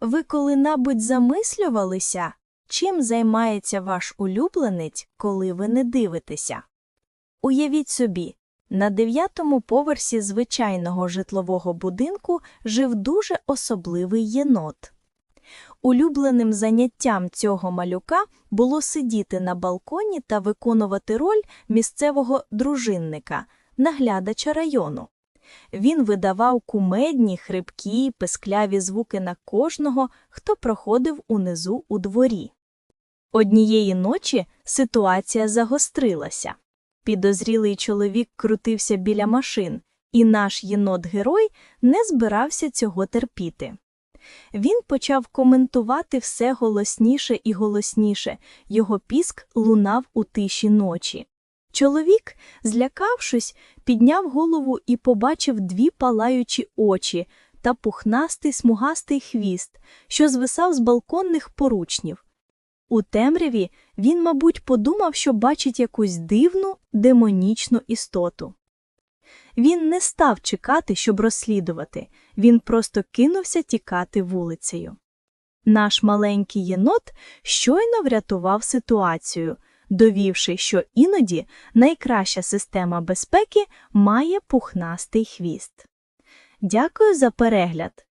Ви коли-небудь замислювалися, чим займається ваш улюбленець, коли ви не дивитеся? Уявіть собі, на дев'ятому поверсі звичайного житлового будинку жив дуже особливий єнот. Улюбленим заняттям цього малюка було сидіти на балконі та виконувати роль місцевого дружинника, наглядача району. Він видавав кумедні, хрипкі, пискляві звуки на кожного, хто проходив унизу у дворі. Однієї ночі ситуація загострилася. Підозрілий чоловік крутився біля машин, і наш єнот-герой не збирався цього терпіти. Він почав коментувати все голосніше і голосніше, його піск лунав у тиші ночі. Чоловік, злякавшись, підняв голову і побачив дві палаючі очі та пухнастий смугастий хвіст, що звисав з балконних поручнів. У темряві він, мабуть, подумав, що бачить якусь дивну демонічну істоту. Він не став чекати, щоб розслідувати, він просто кинувся тікати вулицею. Наш маленький єнот щойно врятував ситуацію, довівши, що іноді найкраща система безпеки має пухнастий хвіст. Дякую за перегляд!